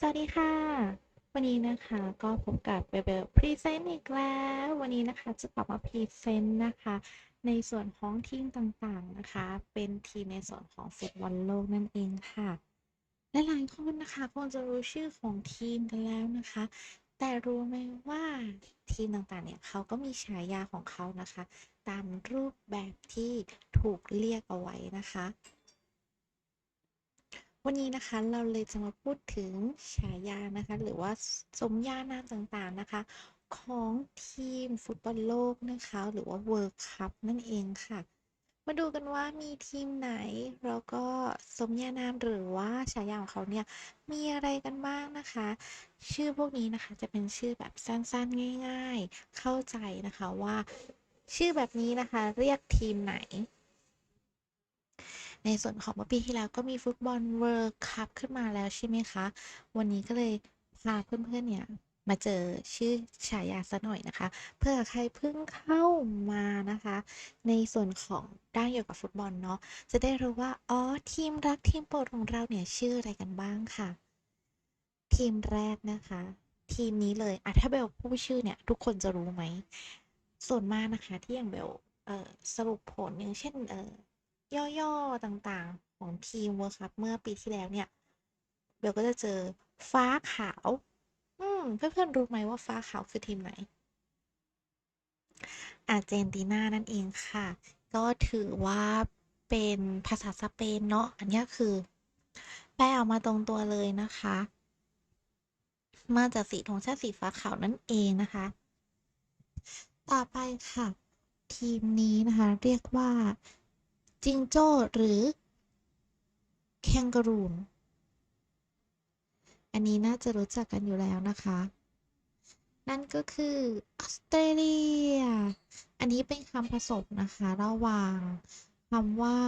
สวัสดีค่ะ วันนี้นะคะก็พบกับเบลเบลพรีเซนต์อีกแล้ว วันนี้นะคะจะกลับมาพรีเซนต์นะคะ ในส่วนของทีมต่างๆนะคะ เป็นทีมในส่วนของฟุตบอลโลกนั่นเองค่ะและหลายคนนะคะคงจะรู้ชื่อของทีมกันแล้วนะคะ แต่รู้ไหมว่าทีมต่างๆเนี่ยเขาก็มีฉายาของเขานะคะ ตามรูปแบบที่ถูกเรียกเอาไว้นะคะ วันนี้นะคะเราเลยจะมาพูดถึงฉายานะคะ หรือว่าสมญานามต่างๆนะคะ ของทีมฟุตบอลโลกนะคะ หรือว่าเวิร์คัพนั่นเองค่ะ มาดูกันว่ามีทีมไหน แล้วก็สมญานามหรือว่าฉายาของเขาเนี่ยมีอะไรกันบ้างนะคะ ชื่อพวกนี้นะคะจะเป็นชื่อแบบสั้นๆง่าย ๆ เข้าใจนะคะว่า ชื่อแบบนี้นะคะ เรียกทีมไหน ในส่วนของเมื่อปีที่แล้วก็มีฟุตบอลเวิลด์คัพขึ้นมาแล้วใช่ไหมคะ วันนี้ก็เลยพาเพื่อนๆเนี่ยมาเจอชื่อฉายาซะหน่อยนะคะ เพื่อใครเพิ่งเข้ามานะคะ ในส่วนของด้านเกี่ยวกับฟุตบอลเนาะจะได้รู้ว่าอ๋อทีมรักทีมโปรดของเราเนี่ยชื่ออะไรกันบ้างค่ะ ทีมแรกนะคะ ทีมนี้เลยอะถ้าเบลพูดชื่อเนี่ยทุกคนจะรู้ไหมส่วนมากนะคะที่อย่างเบลเอ่อสรุปผลอย่างเช่นเอ่อ ย่อๆต่างๆของทีมเวิร์คัพเมื่อปีที่แล้วเนี่ย เบลก็จะเจอฟ้าขาว อืม เพื่อนๆรู้ไหมว่าฟ้าขาวคือทีมไหน อาร์เจนตินานั่นเองค่ะ ก็ถือว่าเป็นภาษาสเปนเนาะ อันนี้คือ แปลออกมาตรงตัวเลยนะคะ มาจากสีธงชาติสีฟ้าขาวนั่นเองนะคะ ต่อไปค่ะ ทีมนี้นะคะ เรียกว่า จิงโจ้หรือแคนการูนอันนี้น่าจะรู้จักกันอยู่แล้วนะคะ นั่นก็คือออสเตรเลีย อันนี้เป็นคำผสมนะคะ ระหว่างคำว่า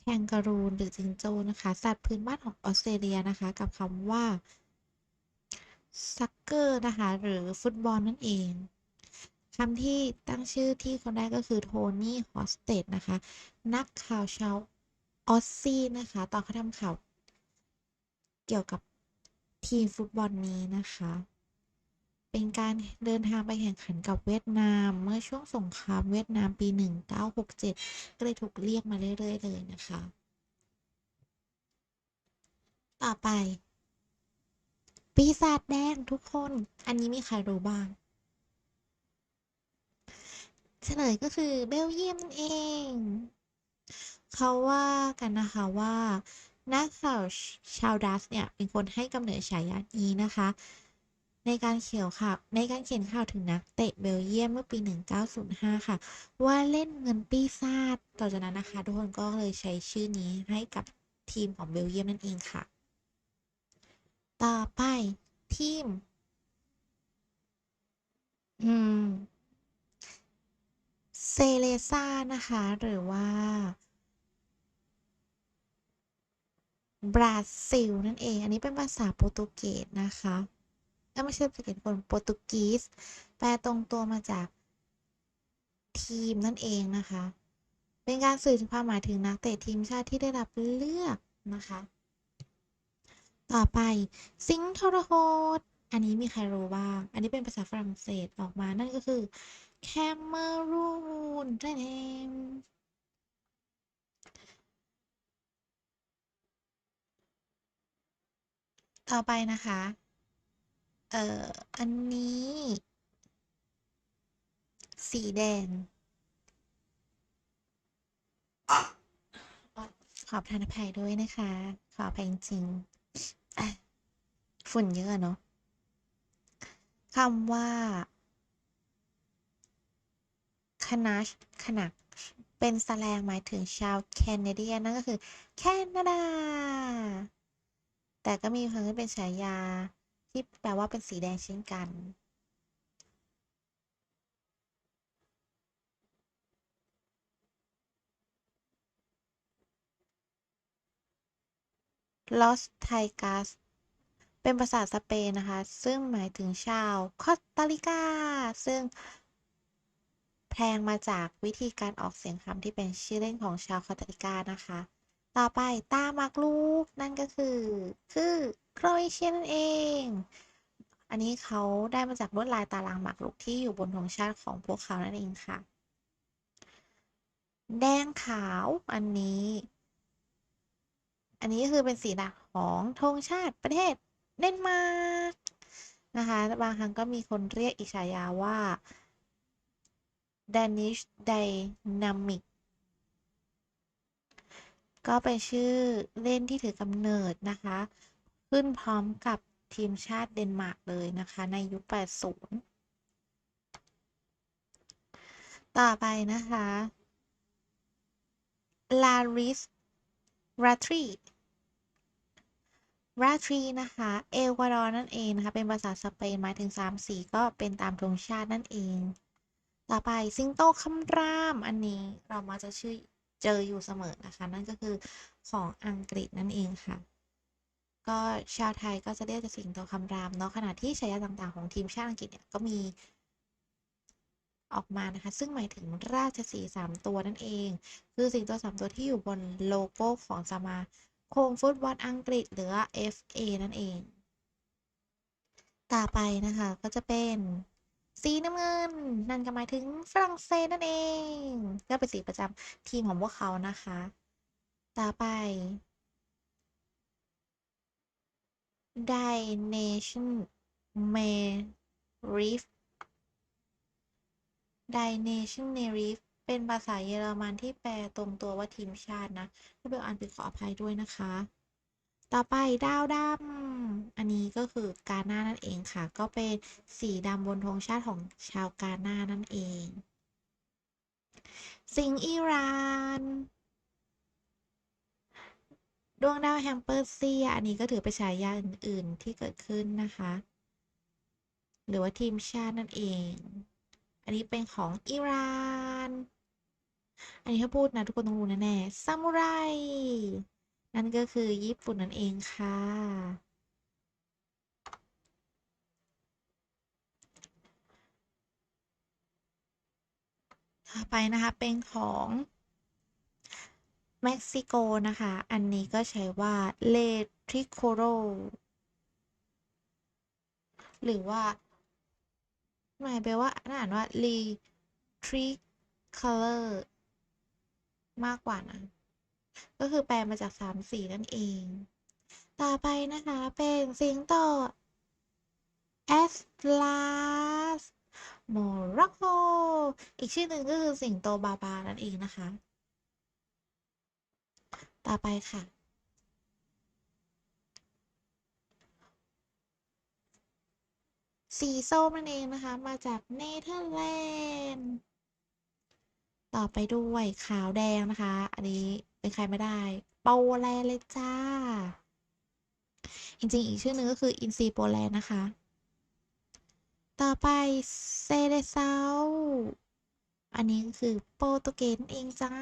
แคนการูนหรือจิงโจ้นะคะ สัตว์พื้นบ้านของออสเตรเลียนะคะ กับคำว่าซักเกอร์นะคะ หรือฟุตบอลนั่นเองคำที่ตั้งชื่อที่คนได้ก็คือโทนี่ฮอสเตดนะคะ นักข่าวชาวออสซี่นะคะ ตอนเขาทำข่าว เกี่ยวกับทีมฟุตบอลนี้นะคะ เป็นการเดินทางไปแข่งขันกับเวียดนาม เมื่อช่วงสงครามเวียดนามปี 1967 ก็เลยถูกเรียกมาเรื่อย ๆ เลยนะคะ ต่อไป ปีศาจแดงทุกคน อันนี้มีใครรู้บ้างเฉลยก็คือเบลเยียมนั่นเอง เขาว่ากันนะคะว่านักข่าวชาวดัชเนี่ยเป็นคนให้กำเนิดฉายานี้นะคะ ในการเขียนข่าวในการเขียนข่าวถึงนักเตะเบลเยียมเมื่อปี 1905 ค่ะ ว่าเล่นเงินปีศาจต่อจากนั้นนะคะ ทุกคนก็เลยใช้ชื่อนี้ให้กับทีมของเบลเยียมนั่นเองค่ะ ต่อไปทีม อืม เซเลซ่านะคะ หรือว่าบราซิลนั่นเอง อันนี้เป็นภาษาโปรตุเกสนะคะเอ้ไม่ใช่โปรตุเกสคนโปรตุกีส แปลตรงตัวมาจากทีมนั่นเองนะคะ เป็นการสื่อถึงความหมายถึงนักเตะทีมชาติที่ได้รับเลือกนะคะ ต่อไป สิงห์ทรหด อันนี้มีใครรู้บ้าง อันนี้เป็นภาษาฝรั่งเศสออกมา นั่นก็คือแคมเมรูนนั่นเองต่อไปนะคะ เอ่อ อันนี้ สีแดง ขอประทานอภัยด้วยนะคะ ขออภัยจริงฝุ่นเยอะเนาะ คำว่าคนัชขนักเป็นแสแลงหมายถึงชาวแคนาเดียนั่นก็คือแคนาดา แต่ก็มีคนที่เป็นฉายาที่แปลว่าเป็นสีแดงเช่นกัน Los Tigers เป็นภาษาสเปนนะคะ ซึ่งหมายถึงชาวคอสตาริกา ซึ่งแพลงมาจากวิธีการออกเสียงคำที่เป็นชื่อเล่นของชาวคอสตาริกานะคะ ต่อไปตาหมากรุกนั่นก็คือ คือโครเอเชียนั่นเอง อันนี้เขาได้มาจากลวดลายตารางหมากรุกที่อยู่บนธงชาติของพวกเขานั่นเองค่ะ แดงขาวอันนี้ อันนี้คือเป็นสีหลักของธงชาติประเทศ เดนมาร์กนะคะบางครั้งก็มีคนเรียกอีกฉายาว่า Danish Dynamic ก็เป็นชื่อเล่นที่ถือกำเนิดนะคะ ขึ้นพร้อมกับทีมชาติเดนมาร์กเลยนะคะ ในยุค 80 ต่อไปนะคะ Laris Ratri ราทรี ราตรีนะคะ เอกวาดอร์นั่นเองนะคะ เป็นภาษาสเปนหมายถึง 3 สีก็เป็นตามธงชาตินั่นเอง ต่อไปสิงโตคำรามอันนี้เรามาจะชื่อเจออยู่เสมอนะคะ นั่นก็คือของอังกฤษนั่นเองค่ะ ก็ชาวไทยก็จะเรียกจะสิงโตคำรามเนาะขณะที่ฉายาต่างๆของทีมชาติอังกฤษเนี่ยก็มีออกมานะคะ ซึ่งหมายถึงราชสีสามตัวนั่นเอง คือสิงโตสามตัวที่อยู่บนโลโก้ของสมา คมฟุตบอลอังกฤษหรือ FA นั่นเอง ต่อไปนะคะก็จะเป็นสีน้ำเงิน นั่นก็หมายถึงฝรั่งเศสนั่นเอง ก็เป็นสีประจำทีมของพวกเขานะคะ ต่อไป Dination m a r i f Dination m a r i f เป็นภาษาเยอรมันที่แปลตรงตัวว่าทีมชาตินะถ้าเบลอ่านผิดขออภัยด้วยนะคะ ต่อไปดาวดำอันนี้ก็คือกาหน้านั่นเองค่ะ ก็เป็นสีดำบนธงชาติของชาวกาหน้านั่นเอง สิงอิหร่านดวงดาวแห่งเปอร์เซีย อันนี้ก็ถือเป็นฉายาอื่น ๆ ที่เกิดขึ้นนะคะ หรือว่าทีมชาตินั่นเอง อันนี้เป็นของอิหร่าน อันนี้ถ้าพูดนะทุกคนต้องรู้แน่ๆซามูไร นั่นก็คือญี่ปุ่นนั่นเองค่ะ ต่อไปนะคะเป็นของเม็กซิโกนะคะ อันนี้ก็ใช้ว่าเลทริโคโร หรือว่าหมายแปลว่าอ่านว่าลีทริคัลเลอร์ มากกว่านะ ก็คือแปลมาจากสามสีนั่นเอง ต่อไปนะคะเป็นสิงโตแอสลาสโมร็อกโกอีกชื่อหนึ่งก็คือสิงโตบาบานั่นเองนะคะ ต่อไปค่ะสีส้มนั่นเองนะคะ มาจากเนเธอร์แลนด์ ต่อไปด้วยขาวแดงนะคะ อันนี้เป็นใครไม่ได้โปแลนด์เลยจ้า จริงๆ อีกชื่อหนึ่งก็คืออินซีโปแลนด์นะคะ ต่อไปเซเดเซาอันนี้คือโปรตุเกสเองจ้า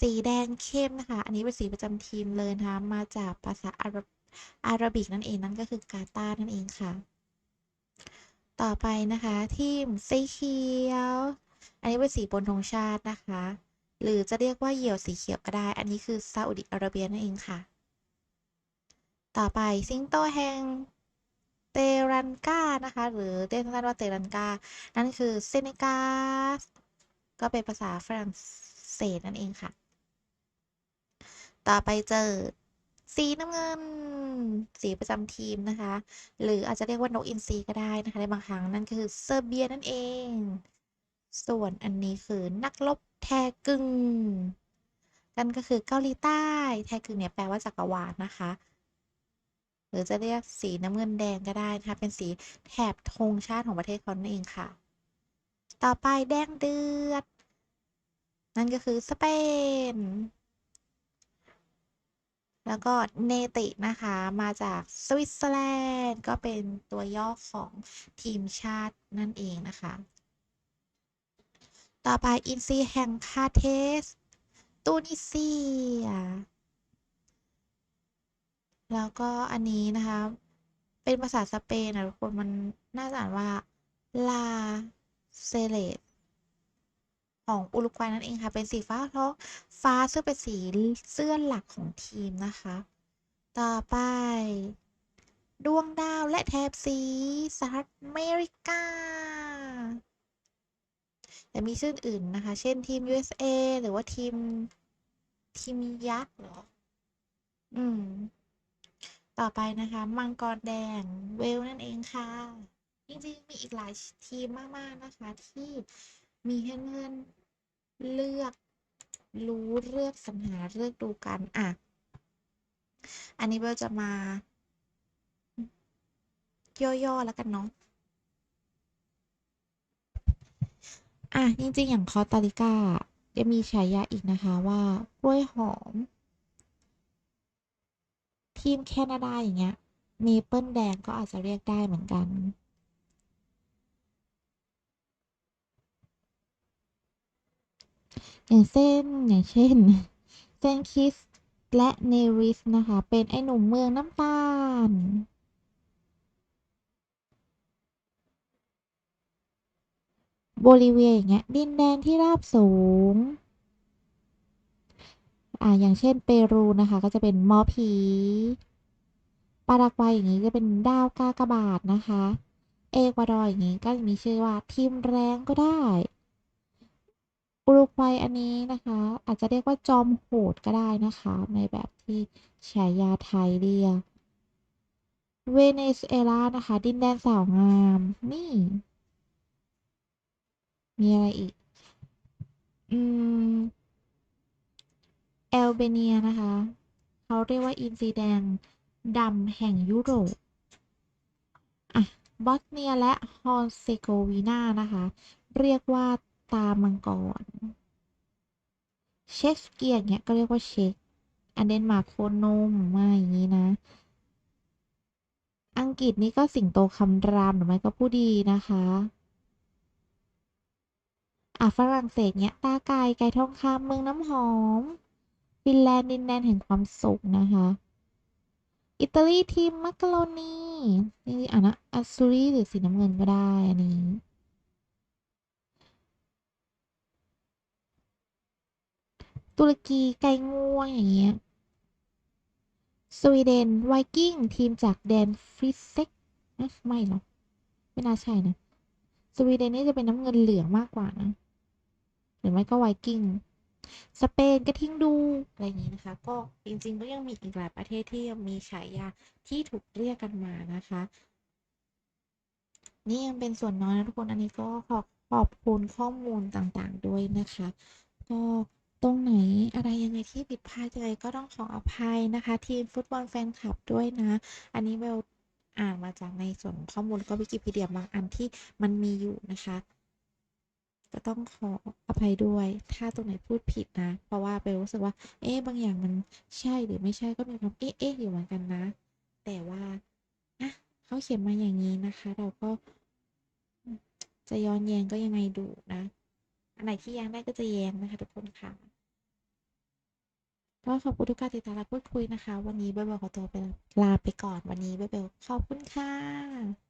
สีแดงเข้มนะคะ อันนี้เป็นสีประจำทีมเลยนะคะ มาจากภาษาอาหรับอารับิกนั่นเองนั่นก็คือกาตาร์นั่นเองค่ะ ต่อไปนะคะทีมสีเขียว อันนี้เป็นสีบนธงชาตินะคะ หรือจะเรียกว่าเหยี่ยวสีเขียวก็ได้ อันนี้คือซาอุดิอาระเบียนั่นเองค่ะ ต่อไปสิงโตแห่งเตรันกานะคะ หรือเรียกสั้นว่าเตรันกา นั่นคือเซเนกาสก็เป็นภาษาฝรั่งเศสนั่นเองค่ะ ต่อไปเจอ สีน้ำเงิน สีประจำทีมนะคะ หรืออาจจะเรียกว่านกอินทรีก็ได้นะคะ ในบางครั้งนั่นคือเซอร์เบียนั่นเอง ส่วนอันนี้คือนักรบแทกึงนั่นก็คือเกาหลีใต้ แทกึงเนี่ยแปลว่าจักรวาลนะคะ หรือจะเรียกสีน้ำเงินแดงก็ได้นะคะ เป็นสีแถบธงชาติของประเทศเขานั่นเองค่ะ ต่อไปแดงเดือด นั่นก็คือสเปน แล้วก็เนตินะคะมาจากสวิตเซอร์แลนด์ก็เป็นตัวย่อของทีมชาตินั่นเองนะคะ ต่อไปอินซีแห่งคาเทสตูนิเซีย แล้วก็อันนี้นะคะ เป็นภาษาสเปนนะทุกคนมันน่าจะอ่านว่าลาเซเลต ของอุรุกวัยนั่นเองค่ะ เป็นสีฟ้าท้องฟ้าซึ่งเป็นสีเสื้อหลักของทีมนะคะ ต่อไป ดวงดาวและแถบสีสหรัฐอเมริกาแต่มีชื่ออื่นนะคะ เช่นทีม USA หรือว่าทีม ทีมยักษ์เหรอ อืม ต่อไปนะคะ มังกรแดงเวลนั่นเองค่ะ จริงๆ มีอีกหลายทีมมาก ๆ นะคะที่ มีให้เพื่อนเลือกรู้เลือกสรรหาเลือกดูกัน อะ อันนี้เบลจะมา ย่อ ๆ แล้วกันเนาะอะ จริง ๆ อย่างคอตาริกายังมีฉายาอีกนะคะว่ากล้วยหอม ทีมแคนาดาอย่างเงี้ยเมเปิลแดงก็อาจจะเรียกได้เหมือนกัน อย่างเส้นอย่างเช่นเซนคิสและเนริสนะคะ เป็นไอ้หนุ่มเมืองน้ำตาล โบลิเวียอย่างเงี้ยดินแดนที่ราบสูง อ่าอย่างเช่นเปรูนะคะ ก็จะเป็นมอผีปารากวัยอย่างงี้จะเป็นดาวกากบาทนะคะ เอกวาดอร์อย่างงี้ก็มีชื่อว่าทีมแรงก็ได้ อุรุกวัยอันนี้นะคะ อาจจะเรียกว่าจอมโหดก็ได้นะคะ ในแบบที่ฉายาไทยเรียกเวเนซุเอลานะคะ ดินแดนสาวงาม นี่ มีอะไรอีก อืมแอลเบเนียนะคะ เขาเรียกว่าอินซีแดงดำแห่งยุโรปอะบอสเนียและฮอร์เซโกวีนานะคะ เรียกว่า ตามังกร เช็กสเกียร์เนี่ยก็เรียกว่าเช็กอันเดนมาร์กโคนมมาอย่างนี้นะ อังกฤษนี่ก็สิงโตคำรามหรือไม่ก็ผู้ดีนะคะอะฝรั่งเศสเนี่ยตาไก่ไก่ทองคำเมืองน้ำหอม ฟินแลนด์ดินแดนแห่งความสุขนะคะอิตาลีทีมมักกะโรนีนี่อะนะอัสซูรีหรือสีน้ำเงินก็ได้อันนี้ ตุรกีไก่งวงอย่างเงี้ยสวีเดนไวกิ้งทีมจากแดนฟริเซ็กไม่หรอกไม่น่าใช่นะ สวีเดนนี่จะเป็นน้ำเงินเหลืองมากกว่านะหรือไม่ก็ไวกิ้งสเปนกระทิงดูอะไรอย่างนี้นะคะ ก็จริงๆก็ยังมีอีกหลายประเทศที่ยังมีฉายาที่ถูกเรียกกันมานะคะ นี่ยังเป็นส่วนน้อยนะทุกคนอันนี้ก็ขอขอบคุณข้อมูลต่างๆด้วยนะคะ ก็ ตรงไหนอะไรยังไงที่ผิดพลาดยังไงก็ต้องขออภัยนะคะ ทีมฟุตบอลแฟนคลับด้วยนะ อันนี้เบลอ่านมาจากในส่วนข้อมูลก็วิกิพีเดียบางอันที่มันมีอยู่นะคะก็ต้องขออภัยด้วย ถ้าตรงไหนพูดผิดนะ เพราะว่าเบลรู้สึกว่า เอ๊ะบางอย่างมันใช่หรือไม่ใช่ก็มีความเอ๊ะเอ๊ะอยู่เหมือนกันนะ แต่ว่าอะเขาเขียนมาอย่างนี้นะคะ เราก็จะย้อนแย้งก็ยังไงดูนะ อันไหนที่แย้งได้ก็จะแย้งนะคะทุกคนค่ะ ก็ขอบคุณทุกการติดตามและพูดคุยนะคะ วันนี้เบลเบลขอตัวไปลาไปก่อนวันนี้เบลเบลขอบคุณค่ะ